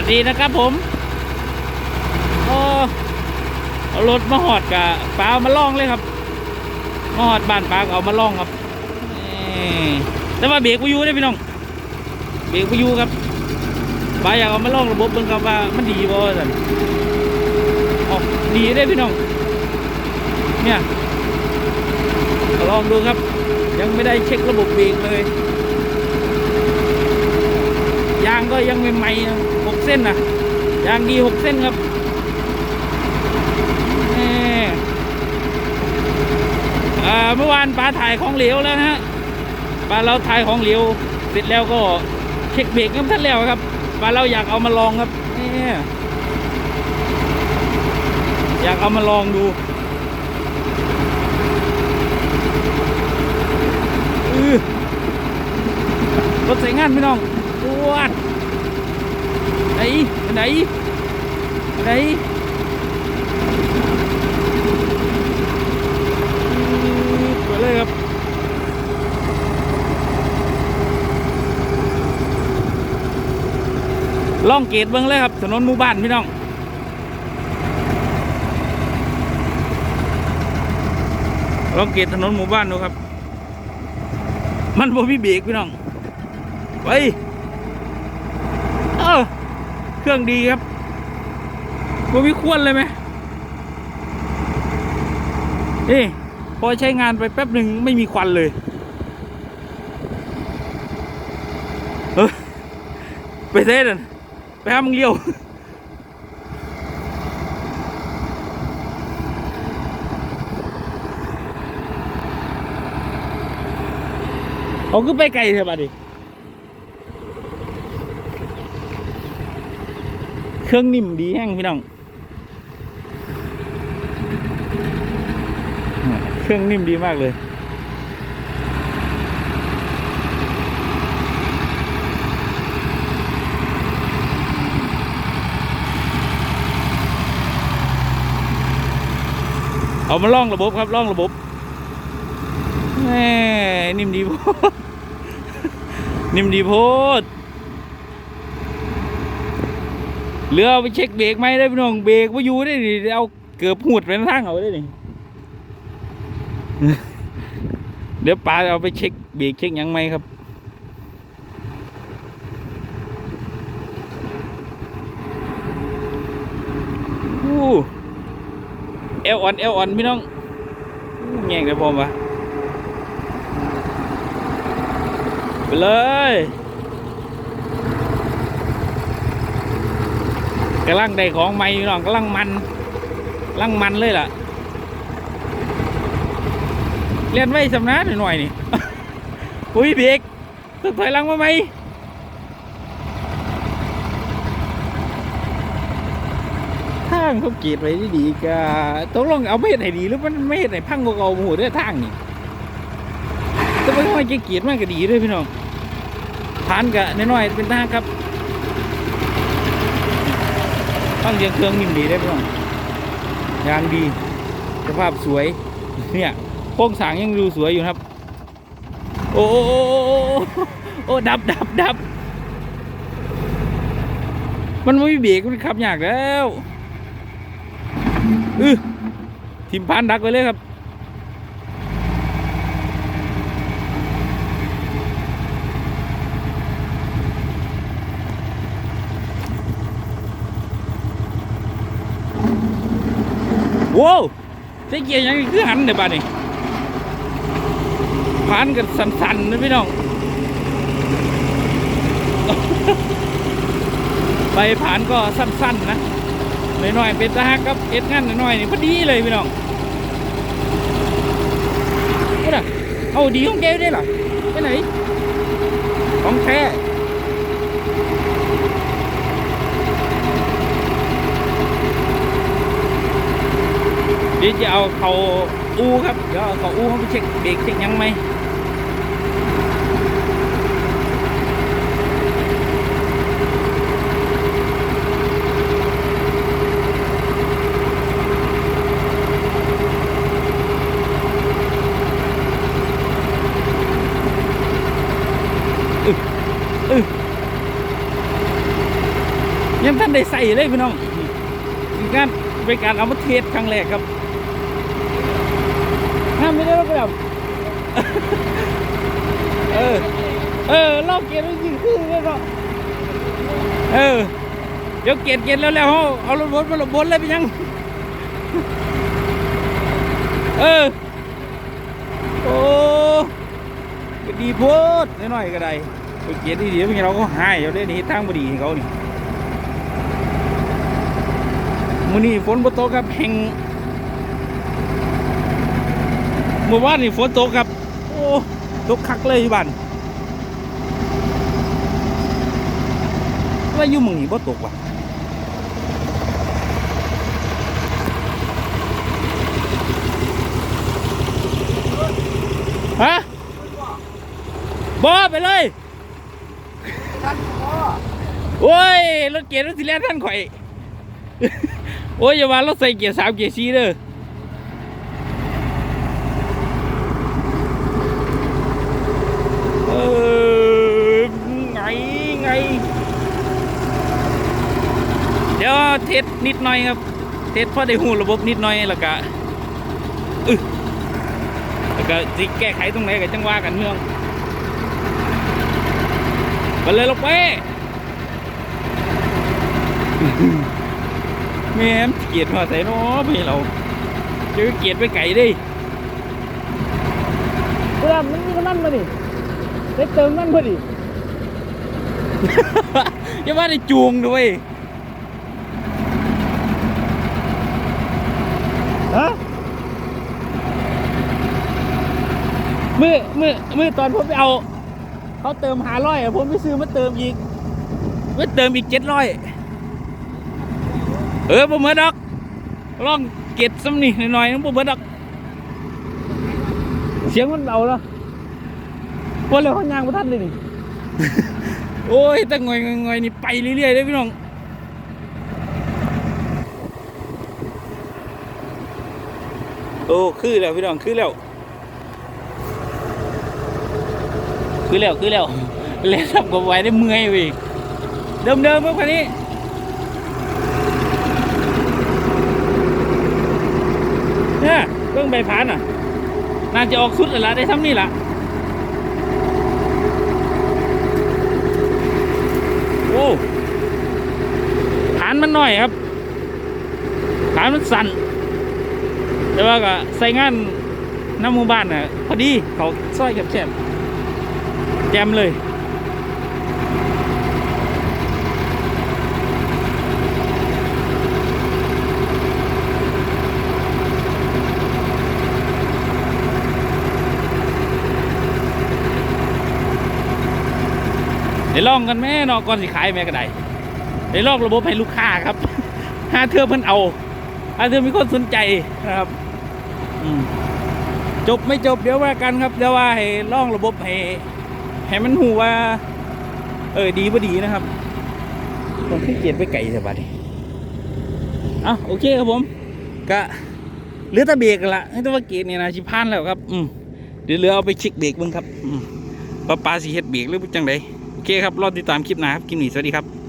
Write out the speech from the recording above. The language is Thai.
วัสดีนะครับผมโอ้เอารถมาหอดกับปลาเอามาล่องเลยครับมาหอดบ้านปลาเอามาล่องครับนี่แต่ว่าเบรกไปอยู่ได้พี่น้องเบรกไปอยู่ครับปลาอยากเอามาล่องระบบเบิ่งครับว่ามันดีบ่สันออกดีได้พี่น้อง เนี่ยลองดูครับ ยังไม่ได้เช็คระบบเบรกเลยยางก็ยังใหม่ๆนะหก เส้นนะยางดีหกเส้นครับแหม่อ่าเมื่อวานปลาถ่ายของเหลวแล้วนะฮะปลาเราถ่ายของเหลวเสร็จแล้วก็เช็คเบรกกันท่านแล้วครับปลาเราอยากเอามาลองครับเนี่ยอยากเอามาลองดูอือรถใส่งานพี่น้องปวด ไหนไปไหนไปไหนไปเลยครับล่องเกตเบิ้งเลยครับ ถนนหมู่บ้านพี่น้องล่องเกตถนนหมู่บ้านดูครับ มันบ่มีเบรกพี่น้องไป รื่อง ดีครับบ่มีควนเลยไหมนี่พอใช้งานไปแป๊บหนึ่งไม่มีควันเลย เออไปเทสนไปหามึงเลี้ยวเขาก็ไปไกลเถอะบัดดิ เครื่องนิ่มดีแห้งพี่น้อง เครื่องนิ่มดีมากเลยเอามาล่องระบบครับล่องระบบแหมนิ่มดีโพดนิ่มดีโพด เรือเอาไปเช็คเบรกไหมได้พี่น้องเบรกว่าอยู่ได้ดิเอาเกือบหูดไปทางเอาได้ดิเดี๋ยวปลาเอาไปเช็คเบรกเช็คยังไหมครับอู้เอวอ่อนเอวอ่อนพี่น้องแง่งได้พอมปะไปเลย กำลังได้ของใหม่พี่น้องกำลังมันกำลังมันเลยล่ะเรียนไว้สำนักหน่อยนี่อุ้ยเบรกต้องถอยหลังมาไหมทางเขาเกตไว้ดีๆก็ต้องลองเอาไม่เห็นให้ดีหรือมันไม่เห็นให้พังกว่าเก่าหมูเด้อทางนี่แต่ไม่ค่อยเกียดมากก็ดีด้วยพี่น้องผ่านกะน้อยๆเป็นทางครับ ตั้งเรียงเครื่องนิ่มดีได้พี่น้องยางดีสภาพสวยเนี่ยโค้งสางยังดูสวยอยู่ครับ โอ้โอ้โอ้ดับดับดับมันไม่มีเบรกมันขับยากแล้วอือทิมพานดักไว้เลยครับ โว้วใช้เกียร์ยังคือหันเดี๋ยวบ้านนี่ผ่านกันสั่นๆนะพี่น้อง ไปผ่านก็สั้นๆนะหน่อยๆเป็นตาฮักครับเอ็ดงั้นหน่อยๆนี่พอดีเลยพี่น้องนี่นะเอาดีของแกได้หรอไปไหนของแท้ เดี๋ยวจะเอาเขาอูครับ เดี๋ยวเาเขาอูเขาไปเช็คเบรกเช็คยังไหมยังท่านได้ใส่เลยพี่น้องคือการเป็การเอามาเทสครั้งแรกครับ ไม่ได้หรอกแบบ เออ เออลอกเกียร์จริงๆคือแล้วก็เออ เดี๋ยวเกียร์เกียร์แล้วแล้วเอาเอารถบนมาลงบนเลยไปยัง เออ โอ้ดีโพดน้อยๆก็ได้ไปเกียร์ดีๆบางทีเราก็หายเอาได้นี่ทางบดีเขานี่มื้อนี้ฝนบ่ตกครับแห่ง เมื่อวานนี่ฝนตกครับ โอ้ตกคักเลยอยู่บ้านว่าอยู่หมึงนี่บ่ตกว่ะฮะบอไปเลยโอ้ยรถเกียร์รถสิแลนท่านข่อย โอ้ยอย่ามารถใส่เกียร์สามเกียร์สี่เด้อเออไงไง เดี๋ยวเทสนิดหน่อยครับ เทสพอได้หูระบบนิดหน่อยแล้วก็อึแล้วก็สิแก้ไขตรงไหนกับจังหวะกันเมืองไปเลยลงไปแม่มเกียดมาใส่เนาะพี่เราเจอเกียดไปไก่ดิเพื่อนมันมีน้ำมันมาดิได้เติมมันพอดีอย่าว่าได้จูงด้วย มือมือมือตอนผมไปเอาเขาเติมหาร้อยผมไปซื้อมาเติมอีกมาเติมอีกเจ็ดร้อยเออบ่เหมือนดอกลองเก็ดซ้ำนี่หน่อยๆนึงบ่เหมือนดอก เสียงมันเบาแล้วว่าเลยเขายางบ่ทันเลยนี่โอ้ยแต่งอยงอยๆนี่ไปเรื่อยๆเลยพี่น้องโอ้คือแล้วพี่น้องคือแล้ว คือแล้วคือแล้วแล้วทำกับไว้ได้เมื่อยเว้ยเดิมเดิมๆพวกคันนี้เนี่ยเครื่องใบพานอะน่าจะออกสุดแล้วละได้ทำนี่ละโอ้ฐานมันน้อยครับฐานมันสั่นแต่ว่าก็ใส่งานน้ำหมู่บ้านน่ะพอดีเขาซอยแคบๆ แจมเลย ได้ลองกันแม่เนอะก่อนสิขายแม่ก็ได้ได้ลองระบบให้ลูกค้าครับหาเธอเพิ่นเอาหาเธอมีคนสนใจนะครับอืมจบไม่จบเดี๋ยวว่ากันครับ เดี๋ยวว่าให้ลองระบบให้ ให้มันหูว่า เออดีบ่ดีนะครับต้องขี้เกียจไปไกลแต่บัดนี้อะโอเคครับผมก็เหลือแต่เบรกกันละให้ตัวาเกียร์เนี่ยนะชิพานแล้วครับ อืมเดี๋ยวเหลือเอาไปเช็คเบรกเบ้างครับ อืมว่าปลาสีเฮ็ดเบรกหรือจังไดโอเคครับรอติดตามคลิปหน้าครับคลิปนี้สวัสดีครับ